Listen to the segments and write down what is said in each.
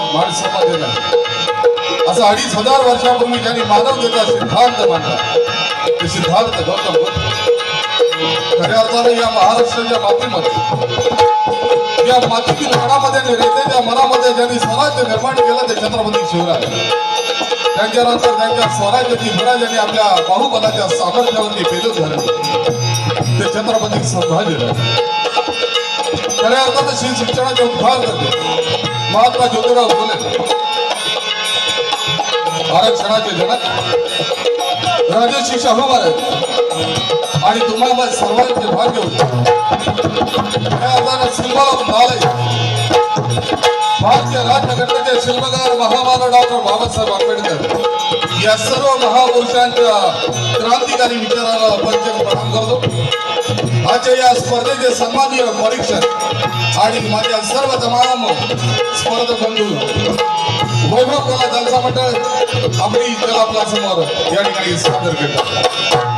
असू शकतात माणसामध्ये असं अडीच हजार वर्षापूर्वी ज्यांनी मानवतेचा सिद्धांत मांडला. ते सिद्धांत गौतम खऱ्या अर्थाने या महाराष्ट्राच्या मातीमध्ये या मातीतील मनामध्ये आणि रेतेच्या मनामध्ये ज्यांनी स्वराज्य निर्माण केलं ते छत्रपती शिवराय त्यांच्यानंतर त्यांच्या स्वराज्याची धुरा ज्यांनी आपल्या बाहुबलाच्या सामर्थ्यावरती पेलून धरली. ते छत्रपती संभाजीराजे. खऱ्या अर्थानं श्री शिक्षणाचे उद्धार करते महात्मा ज्योतिराव फुले आरक्षणाचे जनक राजर्षी शाहू महाराज आणि तुम्हाला सर्वांचे भाग्य होते खऱ्या अर्थानं सिंबल भारतीय राज्यघटनेचे शिल्पकार महामानव डॉक्टर बाबासाहेब आंबेडकर. या सर्व महापुरुषांच्या क्रांतिकारी विचाराला पंचम प्रणाम करतो. आजच्या या स्पर्धेचे सन्माननीय परीक्षक आणि माझ्या सर्व तमाम स्पर्धक बंधू वैभव कला जलसा मंडळ आपली कला आपला समोर या ठिकाणी सादर करतात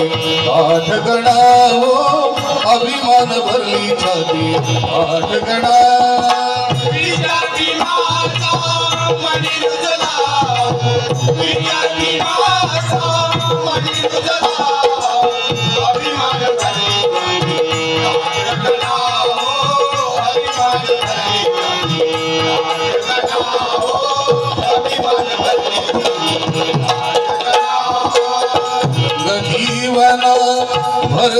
आठ गणा हो अभिमान भरली छाती. आठ गणा विद्यार्थी माझा मनी रुजला विद्यार्थी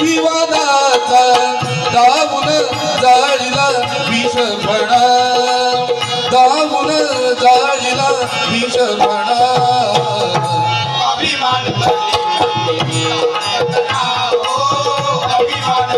बुद्धिवादाचा दावून जाळीला विषपणा दावून जाळीला विषपणा अभिमान भरले नाटकला हो, अभिमान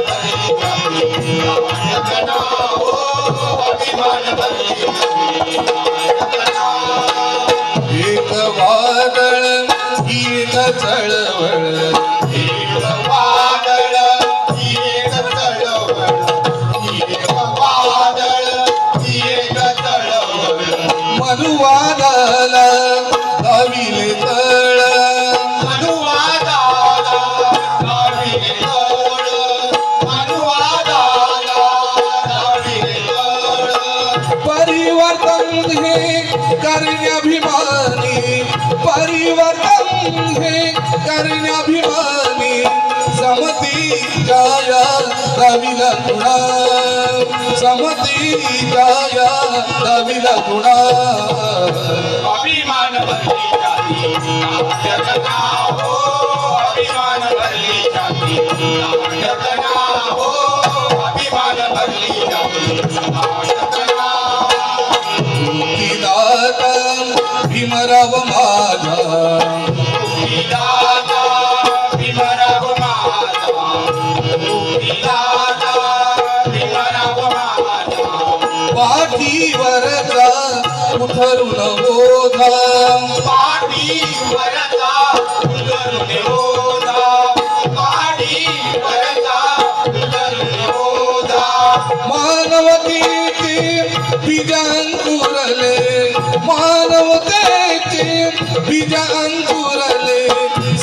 करण्याभिमानी समती जाया रविला गुणा. समती जाया रविला गुणा. अभिमान भरली जाती नाट्यकला हो. अभिमान भरली जाती नाट्यकला हो. अभिमान भरली जाती नाट्यकला मुक्तिदाता भीमराव माझा. पाठीवरचा उठरून बोधा पाठीवरचा उतरून ओढा पाठीवरचा मानवतेचे बीजांकुरले. मानवतेचे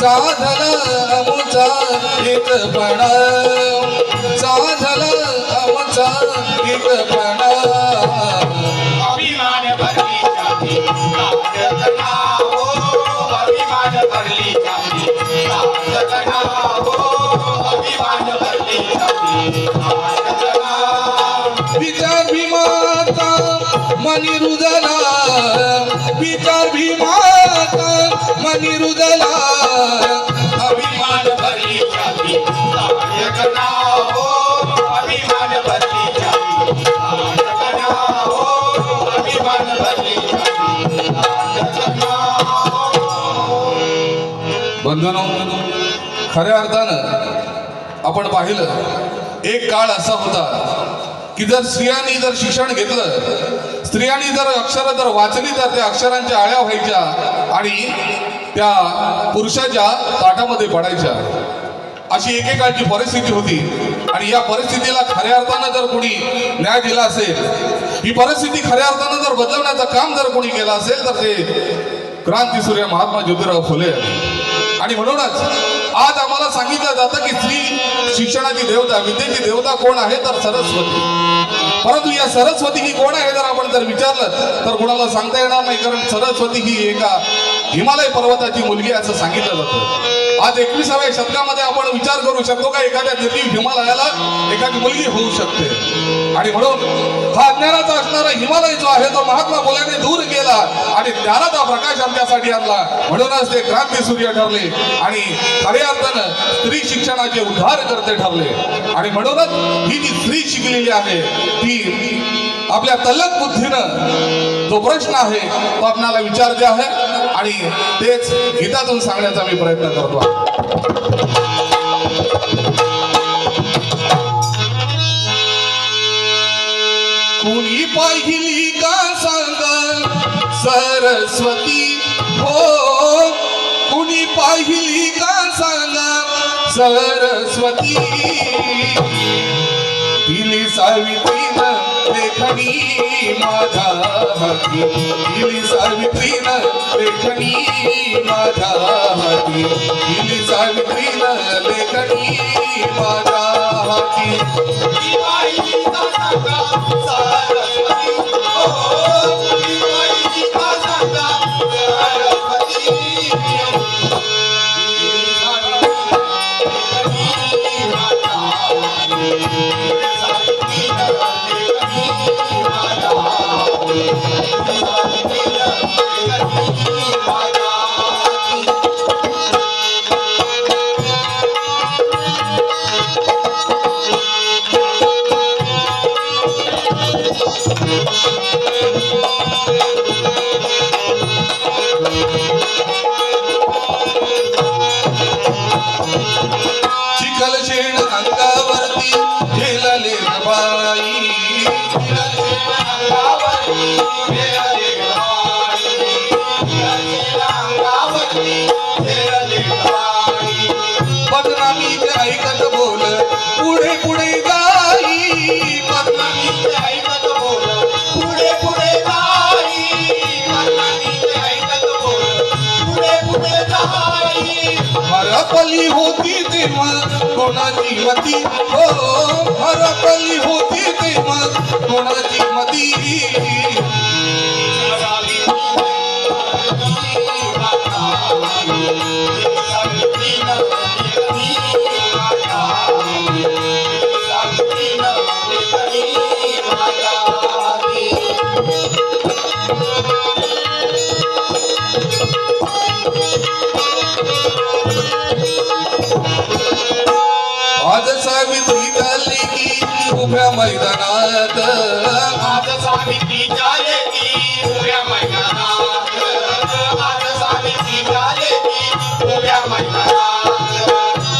साधला आमचा एकपणा साधला आमचा अभिमान भरली जाती नाट्यकला हो अभिमान भरली जाती नाट्यकला हो अभिमान भरली जाती नाट्यकला विचार मनी रुदला विचार भीमाता अभिमान भरली जाती. नाट्यकला हो अभिमान भरली जाती. नाट्यकला हो अभिमान भरली नाट्यकला बंधनो खऱ्या अर्थानं आपण पाहिलं एक काळ असा होता की जर स्त्रियांनी जर शिक्षण घेतलं स्त्रियांनी जर अक्षरं जर वाचली तर त्या अक्षरांच्या आळ्या व्हायच्या आणि त्या पुरुषाच्या ताटामध्ये पडायच्या. अशी एकेकाळची परिस्थिती होती. आणि या परिस्थितीला खऱ्या अर्थानं जर कोणी न्याय दिला असेल ही परिस्थिती खऱ्या अर्थानं जर बदलवण्याचं काम जर कोणी केलं असेल तर ते क्रांती सूर्य महात्मा ज्योतिराव फुले आणि म्हणूनच आज आम्हाला सांगितलं जातं की स्त्री शिक्षणाची देवता विद्येची देवता कोण आहे तर सरस्वती. परंतु या सरस्वती ही कोण आहे जर आपण जर विचारलं तर कोणाला सांगता येणार नाही कारण सरस्वती ही एका हिमालय पर्वताची मुलगी असं सांगितलं जातं. आज एकविसाव्या शतकामध्ये आपण विचार करू शकतो का एखाद्या निर्जीव हिमालयाला एखादी मुलगी होऊ शकते? आणि म्हणून हा अज्ञानाचा असणारा हिमालय जो आहे तो महात्मा फुलेने दूर केला आणि ज्ञानाचा प्रकाश आमच्यासाठी आणला. म्हणूनच ते क्रांती सूर्य ठरले आणि खऱ्या अर्थानं स्त्री शिक्षणाचे उद्धार करते ठरले. आणि म्हणूनच ही जी स्त्री शिकलेली आहे ती आपल्या तल्लक बुद्धीनं जो प्रश्न आहे तो आपणाला विचार जे आहे. आणि तेच गीतातून सांगण्याचा मी प्रयत्न करतो कुणी पाहिली का सांगा सरस्वती हो? कुणी पाहिली का सांगा सरस्वती? दिली सावित्री लेखनी माझा हाती. दिली सावित्रीनं लेखनी माझा हाती. दिली सावित्रीनं लेखनी माझा हाती. हरपली होती ते मग कोणाची मती? हो हरपली होती मग कोणाची मती? मैदानात. आज सावित्रीच्या लेकी उभ्या मैदानात. आज उभ्या मैदानात.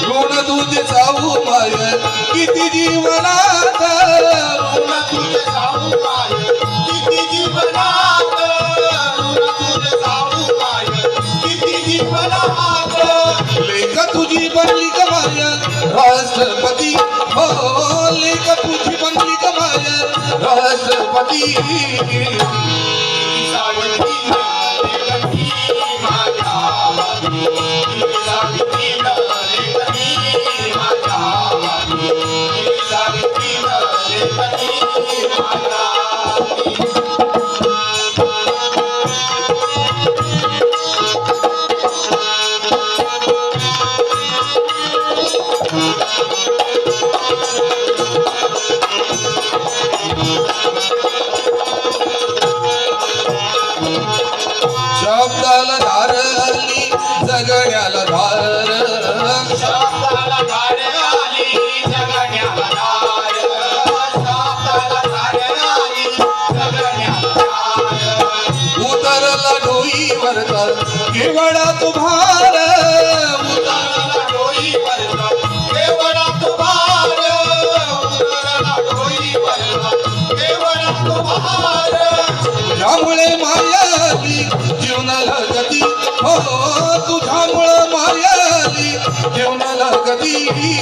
ऋण तुझे जाऊ माय. किती जीवनात. ऋण तुझे जाऊ माय. किती जीवनात. ऋण तुझे जाऊ माय. किती जीवनात. लेख तुझी बनली कमाय राष्ट्रपती कमाय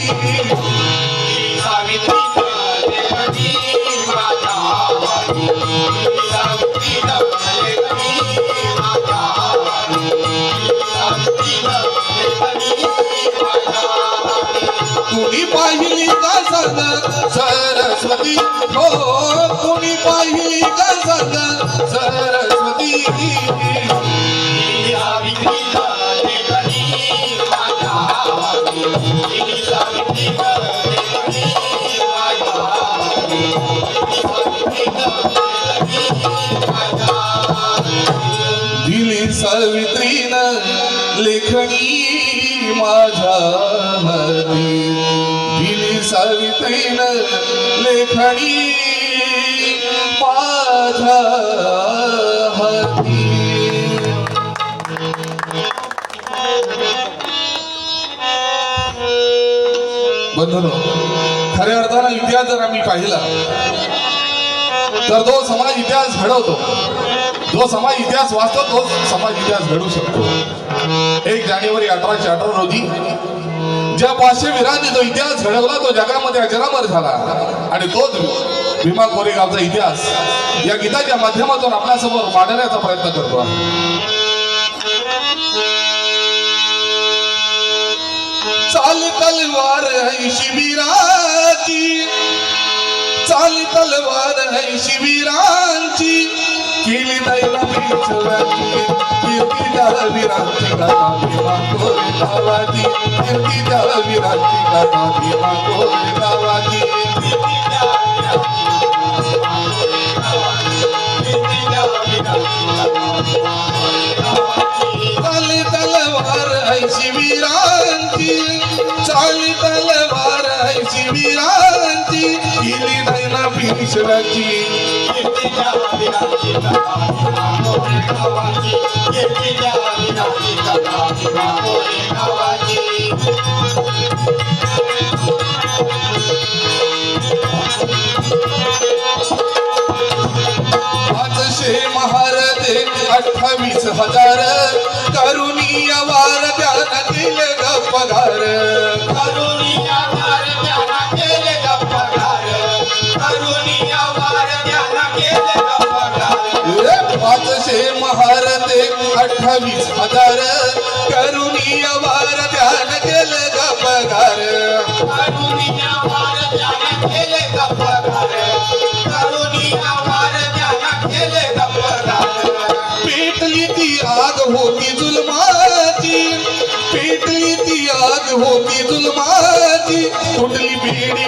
गती सावित्री सावित्रीन लेखणी माझ्या हाती दिली सावित्रीन लेखणी माझ्या हाती. बंधनो खऱ्या अर्थानं इतिहास जर आम्ही पाहिला तर तो समाज इतिहास घडवतो. जो समाज इतिहास वाचतो तो समाज इतिहास घडू शकतो. एक जानेवारी अठराशे अठरा रोजी ज्या पाचशे वीरांनी जो इतिहास घडवला तो जगामध्ये अजरामर झाला. आणि तोच भीमा कोरेगावचा इतिहास या गीताच्या माध्यमातून आपल्यासमोर मांडण्याचा प्रयत्न करतो चाल तलवार है शिबिराची चाल तलवार है शिबिरांची केली दैना पिचवाची कीर्ती त्या वीरांची गाथा भीमा कोरे गावाची. कीर्ती त्या वीरांची गाथा भीमा कोरे गावाची. चाली तलवार ऐशी शिबिरांची चाल तलवार है शिबिरांची अठ्ठावीस हजार करुणी वार ध्यान दिले ग पगार महारथे अठ्ठावीस हजार. करुणीय वार ध्यान केले ग पगार? पेटली ती आग होती जुलमाची. पेटली ती आग होती जुलमाची. तुटली बेडी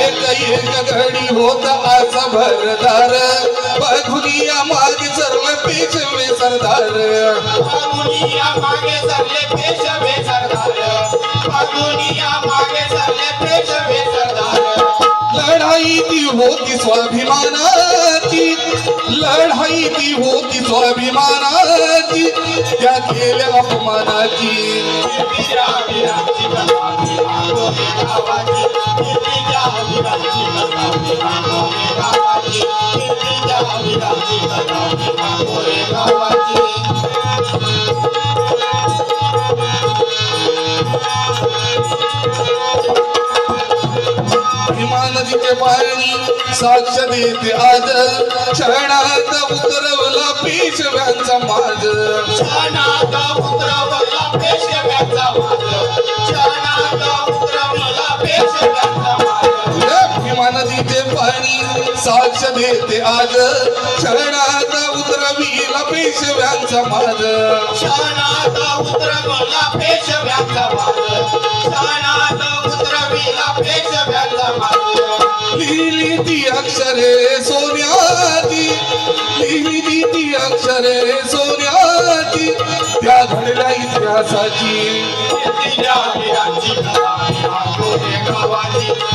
एक एक घडी होत आज भरदार। बघुनिया मागे सरले पेशवे सरदार। फागुनिया मागे सरले पेशवे सरदार। फागुनिया मागे सरले पेशवे सरदार। लढाई ती होती स्वाभिमानाची लढाई ती होती स्वाभिमानाची त्या केल्या अपमानाची कीर्तीच्या वीरांची साक्ष देते आज क्षणात उतरवला पेशव्यांचा माज क्षणात उतरवला माज क्षणात उतरवला पाणी साक्ष देते आज. क्षणात उतरविला पेशव्यांचा माज क्षणात उतरवला पेशव्याचा माज क्षणात उतरविला पेशव्याचा माज लिहिली ती अक्षरे सोन्याची. लिहिली ती अक्षरे सोन्याची. त्या घडल्या इतिहासाची.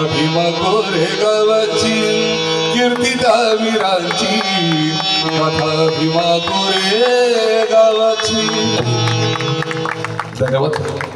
भीमा गोरे गावाची कीर्तीला वीरांची कथा भीमा गोरे गावाची. धन्यवाद.